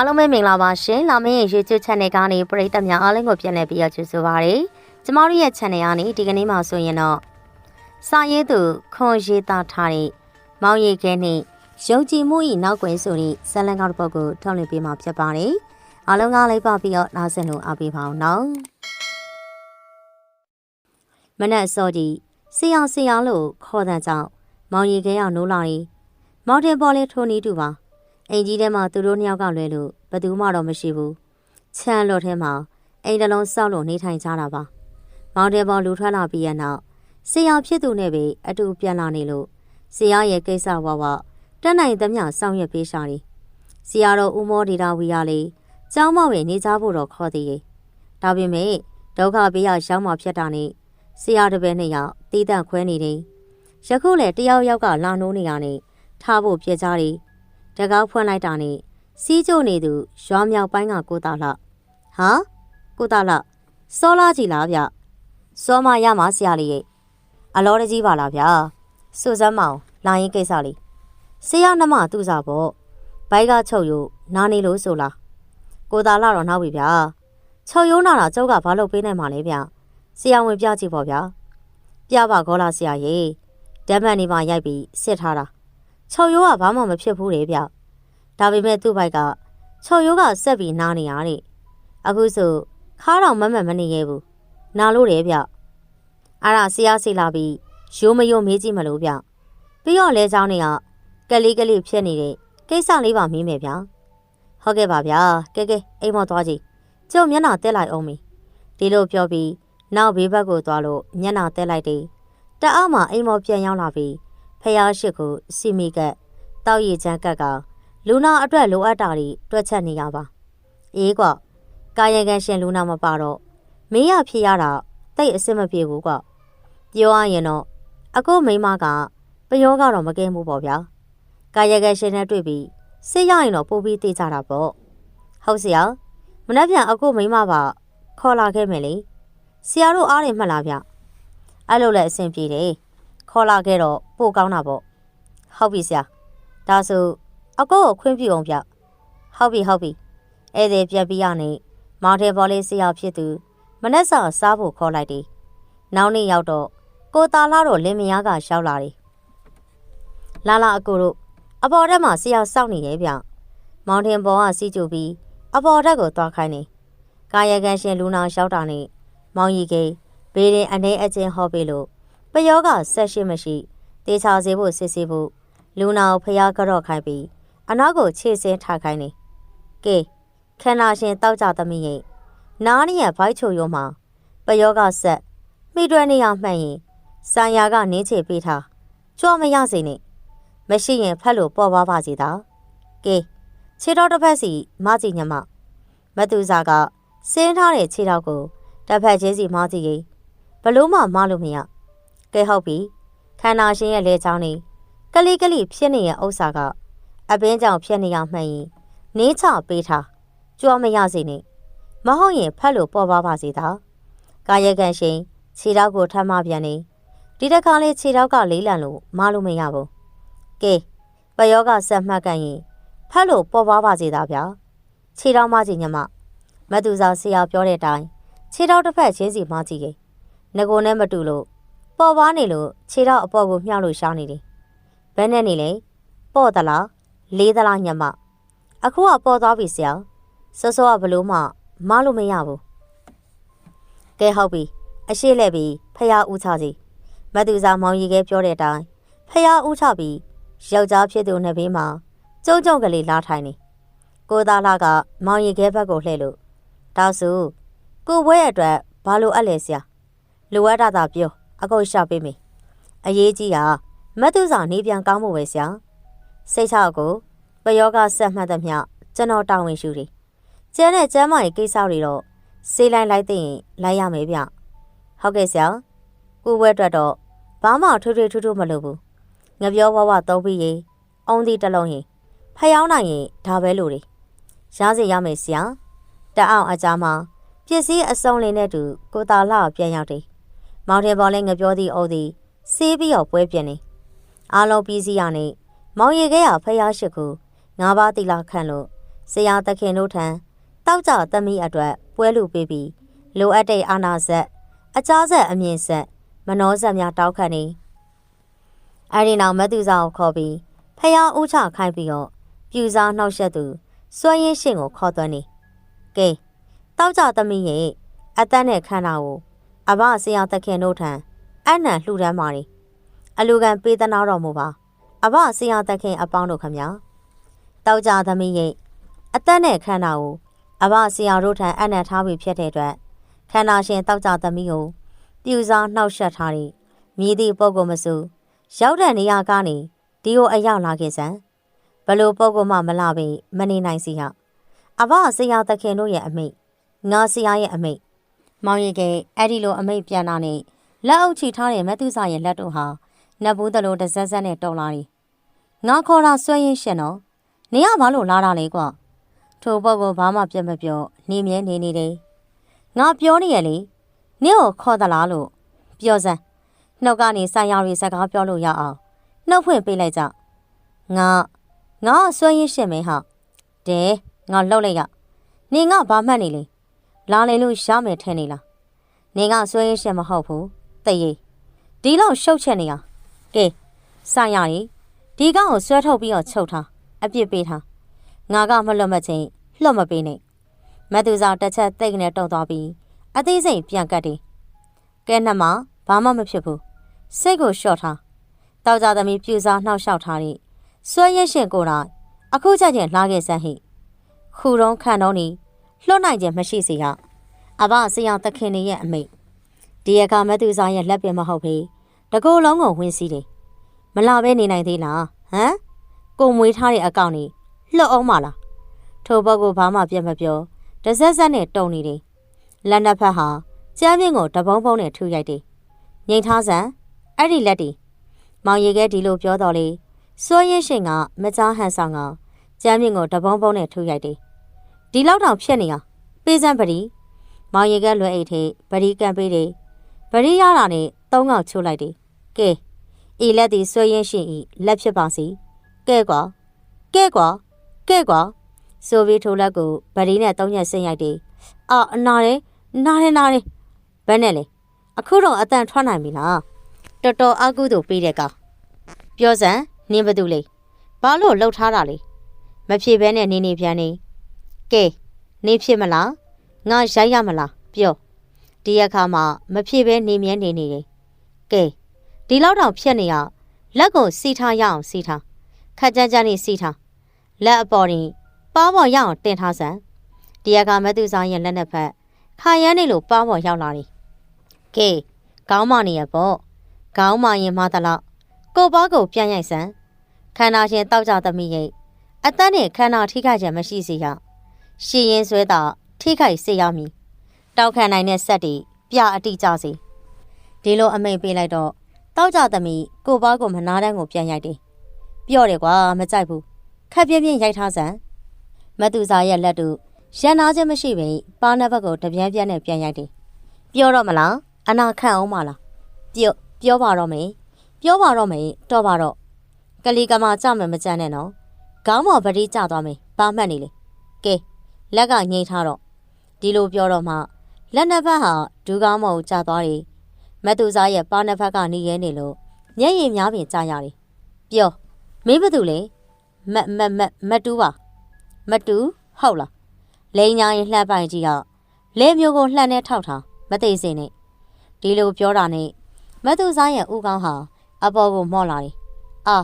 အားလုံးပဲမင်္ဂလာပါရှင်။လာမင်းရဲ့ YouTube Channel ကနေပရိသတ်များအားလုံးကိုပြန်လည်ပြီးတော့ကြိုဆိုပါရစေ။ကျမတို့ရဲ့ Channel ကနေဒီကနေ့မှဆိုရင်တော့စာရေးသူခွန်ရေးသားထားတဲ့မောင်ရီခဲနဲ့ယုံကြည်မှု၏နောက်ကွယ်ဆိုတဲ့ဇာတ်လမ်းကောက်တစ်ပုဒ်ကိုထုတ်လွှင့်ပေးမှာဖြစ်ပါတယ်။အားလုံးကလည်းပါပြီးတော့နားဆင်လို့အားပေးပါအောင်နော်။မနက်စောကြီးစီအောင်စီအောင်လို့ခေါ်တဲ့ကြောင့်မောင်ရီခဲရောက်နိုးလာတယ်။မောင်တင်ပေါ်လေးထိုးနီးတူပါ။ အိမ်ကြီးထဲမှာသူတို့နှစ်ယောက်ကလွဲလို့ဘယ်သူမှတော့မရှိဘူး။ချမ်းလော့ထဲမှာအိမ်တစ်လုံးစောက်လို့နေထိုင်ကြတာပါ။မောင်တင်ပေါ်လူထွက်လာပြီးရနောက်စီအောင်ဖြစ်သူနဲ့ပဲအတူပြန်လာနေလို့စီရရဲ့ကိစ္စဝဝတက်နိုင်သမျှဆောင်ရွက်ပေးရှာတယ်။စီရတော့ဦးမောဒေတာဝီရလေးကျောင်းမောက်ရဲ့နေကြဖို့တော့ခေါ်သေးတယ်။ဒါပေမဲ့ဒုက္ခပေးရရှောင်းမှဖြစ်တာနဲ့စီရတစ်ပည့်နှစ်ယောက်တီးတန့်ခွဲနေတယ်။ယခုလည်းတယောက်ယောက်ကလာနိုးနေရနဲ့ထားဖို့ပြကြတယ်။ တကောက်ဖွင့်လိုက်တာနဲ့စီးကျိုနေသူရွာမြောက်ပိုင်းကကိုတာလှဟာကိုတာလှစောလာကြည်လားဗျစောမရမှာဆရာလေးရဲ့အလောတကြီးပါလားဗျာစွစမ်းမအောင်လာရင်ကိစ္စလေးဆရာနှမသူ့စားပေါ့ဘိုက်ကချုပ်ယူနားနေလို့ဆိုလားကိုတာလှတော့နောက်ပြီဗျာချုပ်ယုံနာတာကျုပ်ကဘာလို့ပေးနိုင်မှာလဲဗျဆရာဝင်ပြကြည့်ပေါ့ဗျာပြပါခေါ်လာဆရာရေဓာတ်မှန်နေမှာရိုက်ပြီးစစ်ထားတာ ချုပ်ယုံကဘာမှမဖြစ်ဘူးလေဗျဒါပေမဲ့သူ့ဘိုက်ကချုပ်ယုံကဆက်ပြီးနားနေရတဲ့အခုဆိုခါတော့မမတ်မနေရဘူးနာလို့တယ်ဗျအဲ့ဒါဆရာစီလာပြီးရိုးမရိုးမေးကြည့်မလို့ဗျပြီးတော့လဲเจ้าနေကကလေးကလေးဖြစ်နေတဲ့ကိစ္စလေးပါမင်းမယ်ဗျဟုတ်ကဲ့ပါဗျာကဲကဲအိမ်မောသွားကြည့်ကျုပ်မျက်နှာတက်လိုက်အောင်မီဒီလိုပြောပြီးနောက်ဘေးဘက်ကိုသွားလို့မျက်နှာတက်လိုက်တယ်တအားမှအိမ်မောပြန်ရောက်လာပြီး ဖះရှိကိုစီမီကတောက်ရည်ချမ်းကက်ကလူနာအတွက်လိုအပ်တာတွေတွက်ချက်နေရပါအေးကွာကာယကံရှင်လူနာမပါတော့မင်းရဖြစ်ရတာတိတ်အစ်မပြေဘူးကွာပြောရရင်တော့အကိုမိန်းမကပယောကတော့မကဲဘူးပေါ့ဗျာကာယကံရှင်နဲ့တွေ့ပြီးစိတ်ရရင်တော့ပို့ပြီးသိကြတာပေါ့ဟုတ်စရာမနှက်ပြန်အကိုမိန်းမပါခေါ်လာခဲ့မယ်လေဆရာတို့အားရမှတ်လားဗျအဲ့လိုလဲအဆင်ပြေတယ် ခေါ်လာခဲ့တော့ပို့ကောင်းတာပေါ့ဟုတ်ပြီဆရာဒါဆိုအကိုကိုခွင့်ပြုအောင်ဗျဟုတ်ပြီဟုတ်ပြီဧည့်သည်ပြက်ပြီးရနေမောင်တယ်ဘော်လေးဆရာဖြစ်သူမနှက်စာစားဖို့ခေါ်လိုက်တယ်နောက်နေ့ရောက်တော့ကိုတာလာတော့လင်မယားကရှောက်လာတယ်လာလာအကိုတို့အပေါ်တက်မှာဆရာစောင့်နေတယ်ဗျမောင်တင်ပေါ်ကစီးကြပြီးအပေါ်တက်ကိုသွားခိုင်းနေကာယကံရှင်လူနာလျှောက်တာနဲ့မောင်ရီကိဘေးရင်အနေအချင်းဟောပေးလို့ ပယောကဆက်ရှိမရှိတေချာစေဖို့စစ်စေဖို့လူနာကိုဖျားကြော့ခိုင်းပြီးအနောက်ကိုခြေစင်းထားခိုင်းနေကဲခန္ဓာရှင်တောက်ကြသမီးရဲ့နားနေရဘိုက်ချိုရုံမှာပယောကဆက်မိတွဲနေရမှန်ရင်ဆံယာကနင်းချေပေးထားကြွမရစေနဲ့မရှိရင်ဖက်လို့ပေါ်ပါပါစေသာကဲခြေတော်တစ်ဖက်စီမကြည့်ညမမတူစာကစင်းထားတဲ့ခြေတော်ကိုတစ်ဖက်ချင်းစီမကြည့်ရင်ဘလို့မှမလို့မရ ကဲဟုတ်ပြီခန္ဓာရှင်ရဲ့လေချောင်းနေကလေးကလေးဖြစ်နေတဲ့ဥစ္စာကအပင်းကြောင့်ဖြစ်နေရမှန်ရင်နင်းချပေးထားကြွမရစေနဲ့မဟုတ်ရင်ဖက်လို့ပေါ်ပါပါစေသာကာယကံရှင်ခြေတော်ကိုထမ်းမပြန်နေဒီတစ်ခါလေးခြေတော်ကလေးလံလို့မလို့မရဘူးကဲပယောကဆက်မှတ်ကန်ရင်ဖက်လို့ပေါ်ပါပါစေသားဗျာခြေတော်မကြီးညမမတူစာဆရာပြောတဲ့အတိုင်းခြေတော်တစ်ဖက်ချင်းစီမကြီးရင်ငကိုနဲ့မတူလို့ ပေါ်ပါနေလို့ခြေတော်အပေါ်ကိုမြှောက်လို့ရှားနေတယ်ဘယ်နဲ့နေလဲပေါ့သလားလေးသလားညမအခုကပေါ်သွားပြီဆရာစောစောကဘလို့မှမလို့မရဘူးကဲဟုတ်ပြီအရှိလဲပြီးဖះဦးချစီမတူစာမောင်ရီကပြောတဲ့အတိုင်းဖះဦးချပြီးယောက်ျားဖြစ်သူနှစ်ဘေးမှာကျုံကျုံကလေးလာထိုင်နေကိုသားလာကမောင်ရီခဲဘက်ကိုလှည့်လို့ဒါဆိုကိုဘွဲအတွက်ဘာလို့အပ်လဲဆရာလိုအပ်တာသာပြော အကုန်ရှာပေးမယ်အရေးကြီးတာမတူစာနေပြန်ကောင်းဖို့ပဲဆရာစိတ်ချကိုပယောကဆက်မှတ်သမျှကျွန်တော်တာဝန်ရှိတယ်ကျန်တဲ့ကျမ်းမာရေးကိစ္စတွေတော့စေးလိုက်လိုက်သိရင်လိုက်ရမယ်ဗျဟုတ်ကဲ့ဆရာကိုဘွဲအတွက်တော့ဘာမှထွေးထွေးထူးထူးမလုပ်ဘူးငပြောဝဝသုံးပြီးရင်အုံးသီးတစ်လုံးရင်ဖျောင်းနိုင်ရင်ဒါပဲလို့လေရစေရမယ်ဆရာတအောင်အကြမှာပစ္စည်းအစုံလင်းတဲ့သူကိုတာလာပြန်ရောက်တယ် မောင်တယ်ပေါ်လဲငပြောသည့်အုပ်သည်စေးပြီးတော့ပွဲပြင်းနေအားလုံးပြီးစီးရနေမောင်ရီခဲရဖျားရှိခုငါးပါးတိလာခန့်လို့ဆရာသခင်တို့ထံတောက်ကြသမီးအတွက်ပွဲလူပေးပြီးလိုအပ်တဲ့အာနာဇက်အကြားဆက်အမြင့်ဆက်မနှောဆက်များတောက်ခတ်နေအဲဒီနောက်မသူစာကိုခေါ်ပြီးဖះဦးချခိုင်းပြီးတော့ပြူစားနှောက်ရက်သူစွဲရင်းရှင်ကိုခေါ်သွင်းနေကဲတောက်ကြသမီးရဲ့အသက်နဲ့ခန္ဓာကို အဘဆရာသခင်တို့ထံအနံလှူဒန်းပါနေအလူကန်ပေးသနာတော်မူပါအဘဆရာသခင်အပေါင်းတို့ခမညာတောက်ကြသမီးရဲ့အသက်နဲ့ခန္ဓာကိုအဘဆရာတို့ထံအနံထားပြီးဖြစ်တဲ့အတွက်ခန္ဓာရှင်တောက်ကြသမီးကိုပြူစားနှောက်ယှက်ထားတဲ့မြည်သည့်ပုံကမစုရောက်တဲ့နေရာကနေဒီကိုအရောက်လာခဲ့စမ်းဘလို့ပုံကမှမလာပေမနေနိုင်စီရအဘဆရာသခင်တို့ရဲ့အမိတ်ငါဆရာရဲ့အမိတ် မောင်ရီကအဲ့ဒီလိုအမိတ်ပြန်လာနေလက်အုပ်ချီထားတဲ့မသူစာရဲ့လက်တို့ဟာနတ်ဘူးတလို့တစက်စက်နဲ့တုံလာတယ်ငါခေါ်တာဆွဲရင်ရှင်တော့နေရဘာလို့လာတာလဲကွာထိုပုတ်ကဘာမှပြတ်မပြောနေမြဲနေနေတယ်ငါပြောနေရလေနင့်ကိုခေါ်သလားလို့ပြောစမ်းနှုတ်ကနေဆိုင်ရောင်ရီစကားပြောလို့ရအောင်နှုတ်ဖွင့်ပေးလိုက်ကြငါငါဆွဲရင်ရှင်မဲဟာတဲငါလှုပ်လိုက်ရနေငါဘာမှတ်နေလေ လာလေလို့ရမယ်ထင်နေလားနေငါဆွဲရင်ရှင်မဟုတ်ဘူးတရေဒီလောက်ရှုပ်ချက်နေရကဲဆိုင်ရောင်ရီဒီကောင်ကိုဆွဲထုတ်ပြီးတော့ချုပ်ထားအပြစ်ပေးထားငါကမလွတ်မချင်းလွတ်မပေးနဲ့မတ်သူစာတစ်ချက်တိတ်နဲ့တုံသွားပြီးအသေးစိတ်ပြန်ကတ်တယ်ကဲနှမဘာမှမဖြစ်ဘူးစိတ်ကိုလျှော့ထားတောက်ကြသမီးပြူစားနှောက်လျှောက်ထားတဲ့ဆွဲရရှင်ကိုယ်တိုင်အခုချက်ချင်းလာခဲ့စမ်းဟိခုတော့ခံတော့နေ လွတ်နိုင်ခြင်းမရှိစေရအဘဆရာသခင်နေရဲ့အမိတ်ဒီအခါမသူစားရဲ့လက်ပင်မဟုတ်ဖေးတကူလုံးကိုဝင်းစည်းတယ်မလာပဲနေနိုင်သေးလားဟမ်ကိုမွေးထားတဲ့အကောင့်นี่လှုပ်အောင်မလားထိုဘက်ကိုဘာမှပြတ်မပြောတစက်စက်နဲ့တုံနေတယ်လက်နှစ်ဖက်ဟာကျမ်းမြင့်ကိုတပုံးပုံးနဲ့ထူရိုက်တယ်ငိန်ထားစမ်းအဲ့ဒီလက်တီမောင်ရီကဒီလိုပြောတော်လေစိုးရင်ရှင်ကမကြားဟန်ဆောင်ကကျမ်းမြင့်ကိုတပုံးပုံးနဲ့ထူရိုက်တယ် ဒီလောက်တောင်ဖြစ်နေရပေးစမ်းပရီမောင်ရီကလွယ်အိတ်ထေပရီကန်ပေးတယ်ပရီရတာနဲ့သုံးកောက်ချိုးလိုက်တယ်ကဲဤလက်သည်ဆွေရင်ရှင်ဤလက်ဖြစ်ပါစီကဲကွာကဲကွာကဲကွာဆိုဗီထိုလက်ကိုဗရီနဲ့သုံးရက်ဆင်းရိုက်တယ်အာနားတယ်နားတယ်နားတယ်ဘယ်နဲ့လဲအခုတော့အတန်ထွက်နိုင်ပြီလားတော်တော်အကုသို့ပေးတဲ့ကောင်ပြောစမ်းနင်းဘသူလေဘာလို့လှုပ်ထားတာလဲမဖြေဘဲနဲ့နေနေပြန်နေ ကဲနေဖြစ်မလားငါရိုက်ရမလားပြောဒီအခါမှာမဖြေဘဲနေမြဲနေနေတယ်ကဲဒီလောက်တောင်ဖြတ်နေရလက်ကိုစီထားရအောင်စီထားခက်ကြမ်းကြမ်းနေစီထားလက်အပေါ်ရင်ပါးပေါ်ရအောင်တင်ထားစမ်းဒီအခါမသူဆောင်ရဲ့လက်နှစ်ဖက်ခါရမ်းနေလို့ပါးပေါ်ရောက်လာတယ်ကဲခေါင်းမနေရပေါ့ခေါင်းမရင်မသလောက်ကိုပါးကိုပြန်ရိုက်စမ်းခန္ဓာရှင်တောက်ကြသမီးရဲ့အသက်နဲ့ခန္ဓာထိခိုက်ခြင်းမရှိစေရ ရှည်ရင်ဆွဲတာထိခိုက်စေရမည်တောက်ခံနိုင်တဲ့ဆက်တွေပြအတိကြစေဒီလိုအမိန်ပေးလိုက်တော့တောက်ကြသမီးကိုပါးကိုမနာတန်းကိုပြန်ရိုက်တယ်ပြော့တယ်ကွာမကြိုက်ဘူးခက်ပြင်းပြင်းရိုက်ထားစမ်းမတူစာရဲ့လက်တို့ရန်နာခြင်းမရှိပဲပါးနှစ်ဘက်ကိုတပြန်းပြန်းနဲ့ပြန်ရိုက်တယ်ပြောတော့မလားအနာခန့်အောင်မလားပြောပြောပါတော့မယ်ပြောပါတော့မယ်တော့ပါတော့ကလီကမာကြမယ်မကြမ်းနဲ့နော်ခေါင်းပေါ်ပတိကျသွားမယ်ပါမှတ်နေလေကဲ လက်ကငိမ့်ထားတော့ဒီလိုပြောတော့မှလက်နှစ်ဖက်ဟာဒူးကောင်းမော်ကျသွားတယ်မတူစားရဲ့ပါးနှစ်ဖက်ကနေရဲနေလို့မျက်ရည်များပင်ကြာရတယ်ပြောမင်းဘာတူလဲမမမမတူပါမတူဟုတ်လားလိန်ညာရင်လှမ်းပိုင်ကြည့်တော့လဲမျိုးကိုလှမ်းနဲ့ထောက်ထားမသိစင်နဲ့ဒီလိုပြောတာနဲ့မတူစားရဲ့ဥကောင်းဟာအပေါ်ကိုမော့လာတယ်အာ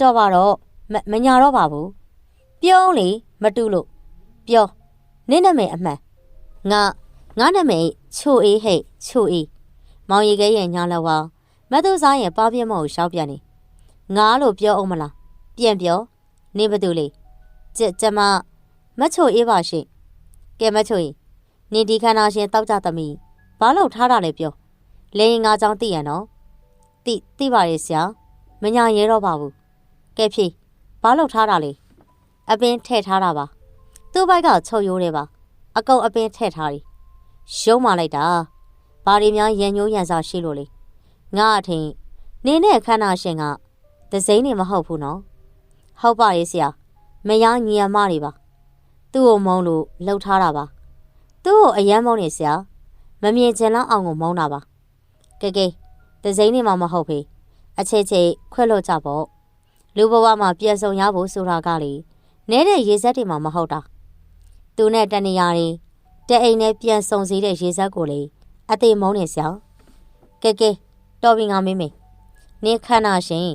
တော့ပါတော့မမညာတော့ပါဘူးပြောလေမတူလို့ ပြောနင့်နာမည်အမှန်ငါငါနာမည်ချိုအေးဟဲ့ချိုအေးမောင်ရီခဲရဲ့ညာလောက်ဝါမတူစားရဲ့ပါပြင်းမောကိုရှောက်ပြန်နေငါလို့ပြောအောင်မလားပြန်ပြောနင်းဘသူလေးကျကျမမချိုအေးပါရှိကဲမချိုရင်နင်ဒီခန္ဓာရှင်တောက်ကြသမီးဘာလို့ထားတာလဲပြောလဲရင်ငါကြောင့်သိရနော်သိသိပါရဲ့ဆရာမညာရဲတော့ပါဘူးကဲဖြေဘာလို့ထားတာလဲအပင်ထည့်ထားတာပါ သူ့ဘက်ကချုပ်ရိုးတယ်ပါအကုတ်အပင်ထည့်ထားတယ်ရုံးမလိုက်တာဘာတွေများရန်ညိုးရန်စာရှိလို့လေငါအထင်နင်းနဲ့ခန္ဓာရှင်ကဒစိမ့်နေမဟုတ်ဘူးနော်ဟုတ်ပါရဲ့ဆရာမယားညီအမတွေပါသူ့ကိုမုန်းလို့လှုပ်ထားတာပါသူ့ကိုအယမ်းမုန်းနေဆရာမမြင်ချင်လောက်အောင်ကိုမုန်းတာပါကဲကဲတစိမ့်နေမှာမဟုတ်ဖေအချေချေခွဲလို့ကြပေါ့လူဘဝမှာပြည့်စုံရဖို့ဆိုတာကလေနဲတဲ့ရေစက်တွေမှာမဟုတ်တာ သူနဲ့တဏှာတွေတအိမ်နဲ့ပြန်စုံစည်းတဲ့ရေစက်ကိုလေအသေးမုန်းနေဆရာကဲကဲတော်ပြီငါမင်းမေနင်းခန္ဓာရှင်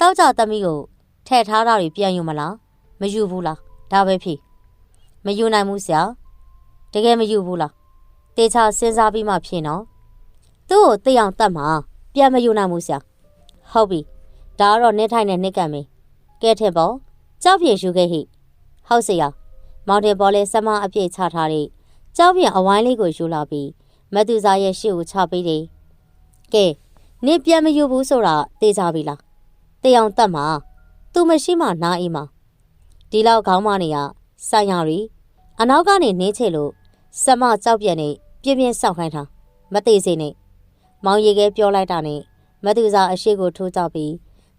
တောက်ကြသမီးကိုထဲ့ထားတာတွေပြန်ယူမလားမယူဘူးလားဒါပဲဖြစ်မယူနိုင်ဘူးဆရာတကယ်မယူဘူးလားတေချာစဉ်းစားပြီးမှဖြစ်နော်သူ့ကိုသိအောင်တတ်မှာပြန်မယူနိုင်ဘူးဆရာဟုတ်ပြီဒါကတော့နင်းထိုင်နဲ့နှိတ်ကပ်မင်းကဲထင်ပေါ့ကြောက်ပြေယူခဲ့ဟိဟုတ်စီရ မောင်တင်ပေါ်လဲစမအပြည့်ချထားတဲ့ကြောက်ပြန်အဝိုင်းလေးကိုယူလာပြီးမတူစာရဲ့ရှေ့ကိုချပေးတယ်ကဲနင်းပြန်မယူဘူးဆိုတာသိကြပြီလားသိအောင်တတ်မှာသူမရှိမှနားအေးမှာဒီလောက်ခေါင်းမနေရဆိုင်ရရီအနောက်ကနေနင်းချေလို့စမကြောက်ပြန်နေပြင်းပြင်းစောက်ခိုင်းတာမသေးစေနဲ့မောင်ရီကပြောလိုက်တာနဲ့မတူစာအရှိကိုထိုးကြောက်ပြီး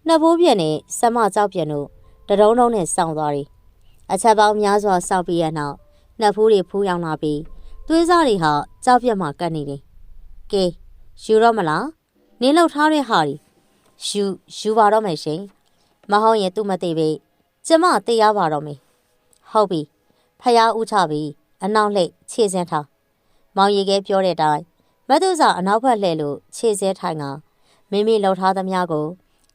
နှစ်ဘိုးပြက်နဲ့စမကြောက်ပြန်တို့တရုံးလုံးနဲ့စောင့်သွားတယ် အချက်ပေါင်းများစွာစောက်ပြီးရနောက်နှစ်ဖူးတွေဖူးယောင်လာပြီးသွေးစားတွေဟာကြောက်ပြက်မှကတ်နေတယ်ကဲယူတော့မလားနင်းလောက်ထားတဲ့ဟာတွေယူယူပါတော့မယ်ရှင်မဟုတ်ရင်သူ့မသိပဲကျမသိရပါတော့မယ်ဟုတ်ပြီဖယားဥချပြီအနောက်လှည့်ခြေစင်းထားမောင်ရီကပြောတဲ့အတိုင်းမသူစာအနောက်ဘက်လှည့်လို့ခြေစဲထိုင်ကမိမိလှုပ်ထားသမျှကို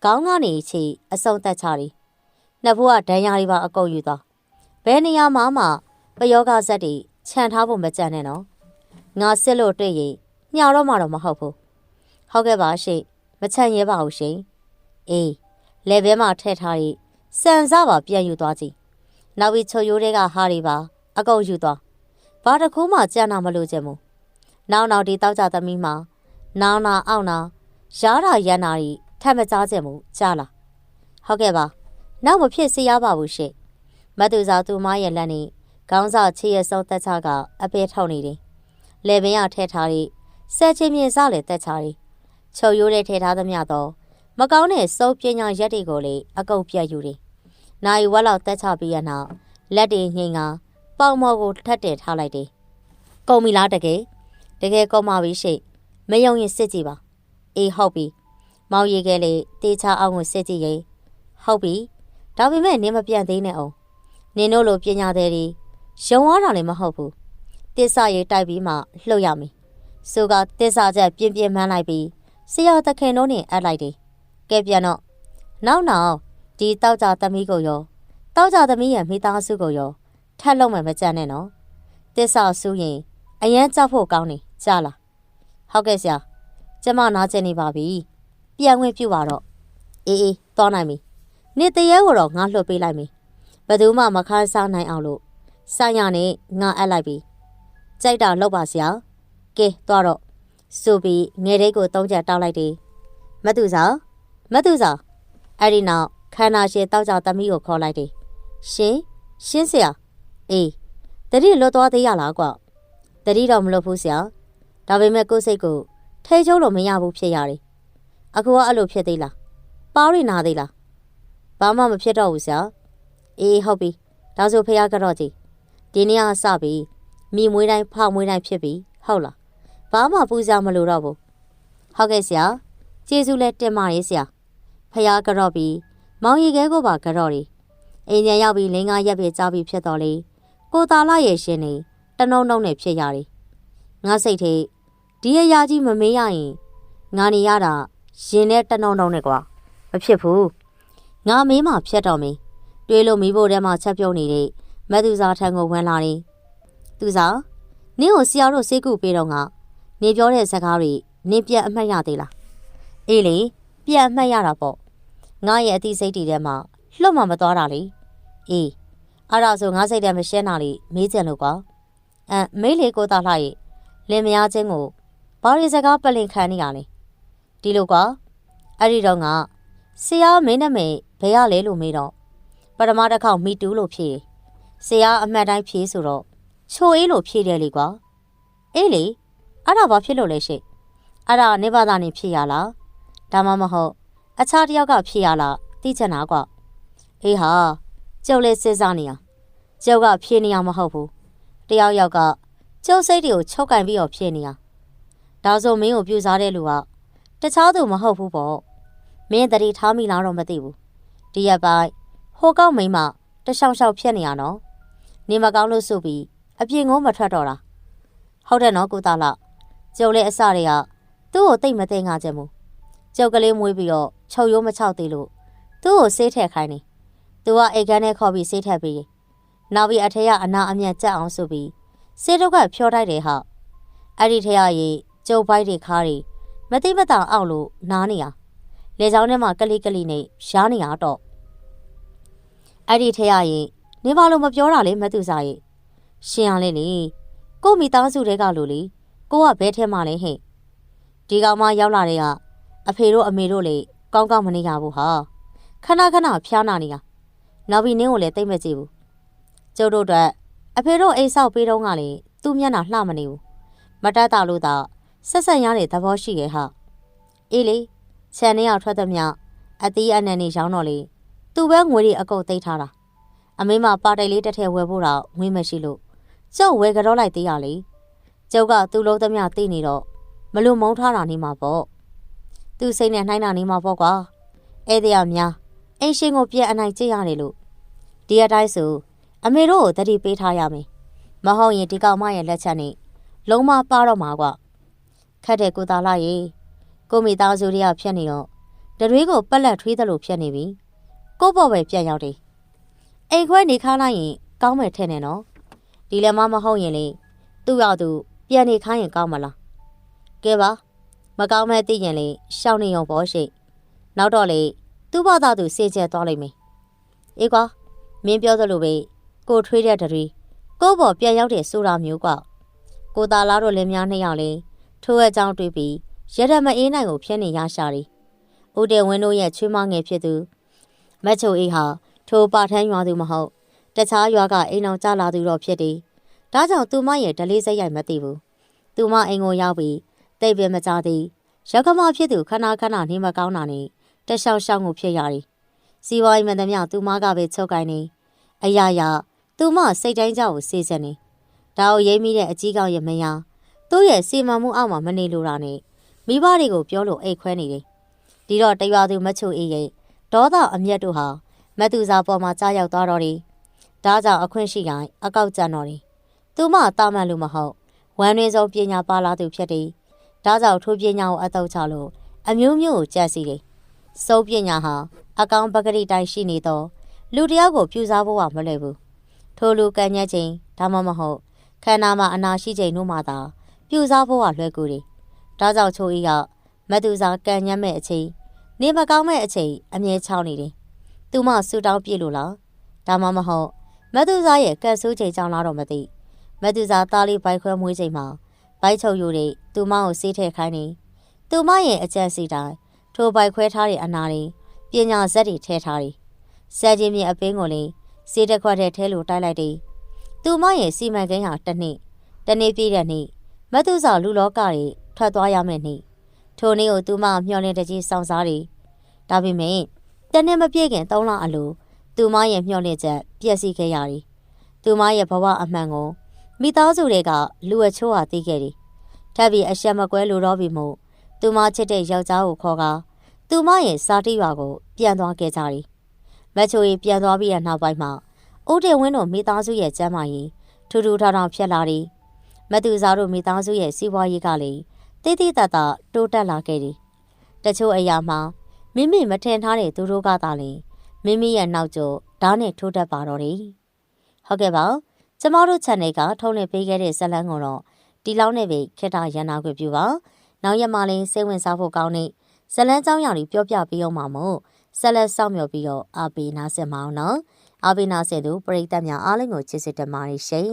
ခေါင်းကနေခြေအစုံတက်ချတယ်နှစ်ဖူးကဒဏ်ရာတွေပါအကုပ်ယူသွား ဘယ်နေရာမှာမှပယောဂဇက်တွေခြံထားဖို့မကြံနဲ့နော်ငါစစ်လို့တွေ့ရင်ညှော်တော့မှတော့မဟုတ်ဘူးဟုတ်ကဲ့ပါရှေ့မချန်ရဲပါဘူးရှင်အေးလေဘဲမှာထည့်ထားပြီးစံစားပါပြန်ယူသွားကြည့်နောက်ပြီးချုပ်ရိုးတွေကဟာတွေပါအကုန်ယူသွားဘာတစ်ခုမှကြံ့နာမလို့ခြင်းမို့နောက်နောက်ဒီတောက်ကြသမီးမှာနောင်နာအောက်နာရားတာရန်နာတွေထပ်မကြားခြင်းမို့ကြားလာဟုတ်ကဲ့ပါနောက်မဖြစ်စေရပါဘူးရှင့် မတူစာသူမရဲ့လက်နဲ့ခေါင်းစာချေရစုံတက်ချကအပေထောက်နေတယ်လေပင်ရထဲထားပြီးဆဲချင်းမြင်စားလေတက်ချတယ်ချုပ်ရိုးတဲ့ထဲထားသမျှတော့မကောင်းတဲ့စုပ်ပညာရက်တွေကိုလေအကုတ်ပြတ်ယူတယ်။နိုင်ဝက်လောက်တက်ချပြီးရနောက်လက်တွေငိန်ကပေါင်မော်ကိုထပ်တယ်ထားလိုက်တယ်။ကုန်ပြီလားတကယ်တကယ်ကုန်ပါပြီရှိမယုံရင်စစ်ကြည့်ပါ။အေးဟုတ်ပြီ။မောင်ရီကလေးတေချာအောင်ကိုစစ်ကြည့်ရင်ဟုတ်ပြီ။ဒါပေမဲ့နင်းမပြန့်သေးနဲ့အောင်။ နင်းတို့လိုပညာသည်တွေရုံသွားတာလည်းမဟုတ်ဘူး။တစ္ဆာရေးတိုက်ပြီးမှလှုပ်ရမယ်။ဆိုကတစ္ဆာချက်ပြင်းပြင်းမှန်းလိုက်ပြီးဆရာသခင်တို့နဲ့အပ်လိုက်တယ်ကဲပြန်တော့နောက်နောက်ဒီတောက်ကြသမီးကိုရောတောက်ကြသမီးရဲ့မိသားစုကိုရောထပ်လုံးမယ်မကြမ်းနဲ့နော်တစ္ဆာဆူရင်အရန်ကြောက်ဖို့ကောင်းနေကြားလားဟုတ်ကဲ့ဆရာကျမနာကျင်နေပါပြီပြန်ဝင်ပြပါတော့အေးအေးသွားနိုင်ပြီနေ့တရေကိုတော့ငါလှုပ်ပေးလိုက်မယ် ဘယ်သူမှမခန်းစားနိုင်အောင်လို့ဆိုင်ရနဲ့ငါအပ်လိုက်ပြီကြိုက်တာလောက်ပါဆရာကဲသွားတော့ဆိုပြီးငယ်လေးကိုသုံးချက်တောက်လိုက်တယ်မတူစာမတူစာအဲ့ဒီနောက်ခန္ဓာရှင်တောက်ကြသမီးကိုခေါ်လိုက်တယ်ရှင်ရှင်းဆရာအေးတတိလွတ်သွားသေးရလားကွတတိတော့မလွတ်ဘူးဆရာဒါပေမဲ့ကိုယ်စိတ်ကိုထဲချုံးလို့မရဘူးဖြစ်ရတယ်အခုကအဲ့လိုဖြစ်သေးလားပါးရနာသေးလားဘာမှမဖြစ်တော့ဘူးဆရာ အေးဟုတ်ပြီဒါဆိုဖះကတော့ကြည့်ဒီနေ့ကစပြီးမိမွေးတိုင်းဖောက်မွေးတိုင်းဖြစ်ပြီဟုတ်လားဘာမှပူဇော်မလို့တော့ဘူးဟုတ်ကဲ့ဆရာကျေးဇူးလက်တင်ပါရေးဆရာဖះကြော့ပြီးမောင်ရီခဲကိုပါကြော့ရီအိမ်ပြန်ရောက်ပြီးလင်းကားရက်ပြေကြားပြီးဖြစ်တော်လေကိုတာလာရဲ့ရှင်နေတနှုံနှုံနဲ့ဖြစ်ရတယ်ငါစိတ်ထဲဒီအရာကြီးမမေးရရင်ငါနေရတာရင်နဲ့တနှုံနှုံနဲ့ကွာမဖြစ်ဘူးငါမေးမှဖြတ်တော်မင်း တွေးလို့မိဖို့ထဲမှာချက်ပြုံးနေတဲ့မသူစာထံကိုဝင်လာတယ်သူစာနင်းကိုဆရာတို့စေကူပေးတော့ငါနေပြောတဲ့စကားတွေနင်းပြန်အမှတ်ရသေးလားအေးလေပြန်အမှတ်ရတာပေါ့ငါရဲ့အသိစိတ်တွေထဲမှာလှုပ်မှမသွားတာလေအေးအဲ့ဒါဆိုငါစိတ်ထဲမရှင်းတာလေမေးကြလို့ကွာအမ်မေးလေကိုသားလှရဲ့လင်မယားချင်းကိုဘာရီစကားပလင်ခံနေရလဲဒီလိုကွာအဲ့ဒီတော့ငါဆရာမင်းနဲ့မေဘယ်ရလဲလို့မေးတော့ ပထမတစ်ခေါက်မီတူးလို့ဖြေဆရာအမှတ်တိုင်းဖြေဆိုတော့ချိုအေးလို့ဖြေတယ်လေကွာအေးလေအဲ့ဒါဘာဖြစ်လို့လဲရှိအဲ့ဒါနေဘာသာနေဖြစ်ရလားဒါမှမဟုတ်အခြားတယောက်ကဖြစ်ရလားသိချင်တာကွအေးဟာကျုပ်လည်းစဉ်းစားနေရကျုပ်ကဖြေနေရမဟုတ်ဘူးတယောက်ယောက်ကကျုပ်စိတ်တွေကိုချုပ်ကင်ပြီးတော့ဖြေနေရဒါဆိုမင်းကိုပြူစားတဲ့လူကတခြားသူမဟုတ်ဘူးပေါ့မင်းတတိထားမိလားတော့မသိဘူးဒီရက်ပိုင်း ဟိုကောက်မိန်းမတရှောင်ရှောက်ဖြစ်နေရနော်နေမကောင်းလို့ဆိုပြီးအပြင်ကိုမထွက်တော့တာဟုတ်တယ်နော်ကိုသားလာကျုပ်လည်းအစတွေကသူ့ကိုတိတ်မသိငါကြမှုကျုပ်ကလေးမွေးပြီးတော့ချုပ်ရိုးမချောက်သေးလို့သူ့ကိုဆေးထည့်ခိုင်းနေသူကအိတ်ကန်းနဲ့ခေါ်ပြီးဆေးထည့်ပြီးနောက်ပြီးအထက်ကအနာအမြတ်ကြက်အောင်ဆိုပြီးဆေးတော့ကဖြောတိုက်တယ်ဟာအဲ့ဒီထက်ရရေကျုပ်ပိုက်တွေခါးတွေမသိမသာအောင်လို့နားနေရလေချောင်းထဲမှာကလိကလိနဲ့ရှားနေရတော့ အဲ့ဒီထက်ရရေနေပါလို့မပြောတာလေမသူစားရေရှင်ရလဲလေကို့မိသားစုတွေကလို့လေကိုကဘဲထဲမှာလဲဟဲ့ဒီကောင်မရောက်လာတဲ့ကအဖေတို့အမေတို့လေကောင်းကောင်းမနေရဘူးဟာခဏခဏဖျားနာနေရနောက်ပြီးနင်းကိုလည်းတိတ်မကြည့်ဘူးကျုပ်တို့အတွက်အဖေတို့အိမ်ဆောက်ပေးတော့ကလေသူ့မျက်နှာလှမနေဘူးမတတ်တာလို့သာဆက်ဆက်ရတဲ့သဘောရှိရဲ့ဟာအေးလေခြံထဲရောက်ထွက်သည်မြအသီးအနှံနေရောင်းတော့လေ သူပဲငွေတွေအကုတ်သိမ်းထားတာအမေမပါတိုက်လေးတစ်ထည့်ဝယ်ဖို့တော့ငွေမရှိလို့ကျုပ်ဝယ်ကြောလိုက်သေးရလေကျုပ်ကသူ့လုံးသမျှသိနေတော့မလို့မုန်းထားတာနေမှာပေါ့သူ့စိတ်နဲ့နှိုင်းတာနေမှာပေါ့ကွာဧည့်သည်အများအိမ်ရှင်ကိုပြန်အနိုင်ကျင့်ရတယ်လို့ဒီအတိုင်းဆိုအမေတို့ကိုတတိပေးထားရမယ်မဟုတ်ရင်ဒီကောင်မရဲ့လက်ချက်နဲ့လုံးမပါတော့မှာကွာခတ်တဲ့ကိုသားလာရေကိုမိသားစုတွေကဖြတ်နေတော့တရွေးကိုပက်လက်ထွေးသလိုဖြတ်နေပြီ ကိုပေါ့ပဲပြန်ရောက်တယ်အိမ်ခွဲနေခါလိုက်ရင်ကောင်းမယ်ထဲ့နေနော်ဒီလည်းမမဟုတ်ရင်လေသူ့ရောက်သူပြန်နေခိုင်းရင်ကောင်းမလားကဲပါမကောင်းမဲ့သိရင်လေရှောင်းနေရုံပေါ့ရှိနောက်တော့လေသူ့ဘာသာသူစေကျဲသွားလိမ့်မယ်အေးကွာမင်းပြောသလိုပဲကိုထွေးတဲ့တရီကိုဘော်ပြန်ရောက်တဲ့ဆိုတာမျိုးကွာကိုသားလားတို့လည်းများနှစ်ယောက်လေထိုးအကြောင်းတွေးပြီးရရမအေးနိုင်ကိုဖျက်နေရရှာတယ်ဦးတဲ့ဝင်းတို့ရဲ့ချွေးမငယ်ဖြစ်သူ မတ်ချိုအေးဟာထိုပါထန်းရွာသူမဟုတ်တခြားရွာကအိမ်အောင်ကြလာသူတော့ဖြစ်တယ်ဒါကြောင့်သူမရဲ့ဒလေးစိတ်ရိုက်မသိဘူးသူမအိမ်ကိုရောက်ပြီးတိတ်ပြမကြသည်ရကမဖြစ်သူခဏခဏနေမကောင်းတာနဲ့တရှောက်ရှောက်ကိုဖြစ်ရတယ်စီဝိုင်းမှန်သမျှသူမကပဲချုပ်ကိုင်းနေအရာရာသူမစိတ်တိုင်းကြောက်ကိုစေစက်နေဒါကိုရိမ့်မိတဲ့အကြီးကောင်ရဲ့မယားသူ့ရဲ့စီမံမှုအောက်မှာမနေလိုတာနဲ့မိဘတွေကိုပြောလို့အိတ်ခွဲနေတယ်ဒီတော့တရွာသူမချိုအေးရဲ့ ဒေါသအမျက်တို့ဟာမတူစာပေါ်မှာကြားရောက်သွားတော့တယ်ဒါကြောင့်အခွင့်ရှိတိုင်းအကောက်ကြံတော့တယ်သူမတာမန်လို့မဟုတ်ဝမ်းရင်းဆုံးပညာပါလာသူဖြစ်တယ်ဒါကြောင့်ထိုးပညာကိုအတော့ချလို့အမျိုးမျိုးကိုကြက်စီတယ်စိုးပညာဟာအကောင်ပကတိတိုင်းရှိနေတော့လူတယောက်ကိုပြူစားဖို့ကမလွယ်ဘူးထိုလူကန်ညက်ချိန်ဒါမှမဟုတ်ခန္ဓာမှာအနာရှိချိန်တို့မှသာပြူစားဖို့ကလွယ်ကူတယ်ဒါကြောင့်ချိုးဤကမတူစာကန်ညက်မဲ့အချိန် နေမကောင်းမဲ့အချိန်အမြဲချောင်းနေတယ်သူမဆူတောင်းပြည့်လို့လားဒါမှမဟုတ်မတူစာရဲ့ကတ်ဆိုးချိန်ကြောင့်လားတော့မသိမတူစာသားလေးဘိုက်ခွဲမွေးချိန်မှာဘိုက်ချုပ်ယူတဲ့သူမကိုစေးထည့်ခိုင်းနေသူမရဲ့အကြံစီတိုင်းထိုဘိုက်ခွဲထားတဲ့အနာတွေပညာဇက်တွေထဲထားတယ်ဆဲချင်းမြေအပင်းကိုလည်းစေးတစ်ခွက်ထဲထဲလို့တိုက်လိုက်တယ်သူမရဲ့စီမံကိန်းဟာတစ်နှစ်တနေ့ပြည့်တဲ့နေ့မတူစာလူလောကတွေထွက်သွားရမယ့်နေ့ ထိုနေ့ကိုသူမမျှော်လင့်တကြီးစောင့်စားတယ်ဒါပေမဲ့တနေ့မပြည့်ခင်၃လအလိုသူမရဲ့မျှော်လင့်ချက်ပျက်စီးခဲ့ရတယ်သူမရဲ့ဘဝအမှန်ကိုမိသားစုတွေကလူအချို့ဟာသိခဲ့တယ်ထပ်ပြီးအရှက်မကွဲလိုတော့ပြီမို့သူမချစ်တဲ့ယောက်ျားကိုခေါ်ကာသူမရဲ့စာတိရွာကိုပြန်သွားခဲ့ကြတယ်မချိုရီပြန်သွားပြီးတဲ့နောက်ပိုင်းမှာဦးတင်ဝင်းတို့မိသားစုရဲ့ကျမ်းမာရေးထူထူထောင်ထောင်ဖြစ်လာတယ်မတူစားတို့မိသားစုရဲ့စီးပွားရေးကလည်း တိတိတတ်တာတိုးတက်လာခဲ့တယ်တချို့အရာမှာမိမိမထင်ထားတဲ့သူတို့ကသာလေမိမိရဲ့နောက်ကျောဓာတ်နဲ့ထိုးတက်ပါတော့တယ်ဟုတ်ကဲ့ပါကျမတို့ channel ကထုတ်လွှင့်ပေးခဲ့တဲ့ဇာတ်လမ်းကိုတော့ဒီလောက်နဲ့ပဲခေတ္တရန်နာခွင့်ပြုပါနောက်ရက်မှလည်းစိတ်ဝင်စားဖို့ကောင်းတဲ့ဇလန်းเจ้าရောင်ကြီးပြောပြပေးအောင်ပါမို့ဆက်လက်စောင့်မျှော်ပြီးတော့အားပေးနားဆင်မအောင်နော်အားပေးနားဆင်သူပရိသတ်များအားလုံးကိုချစ်စစ်တင်ပါတယ်ရှင်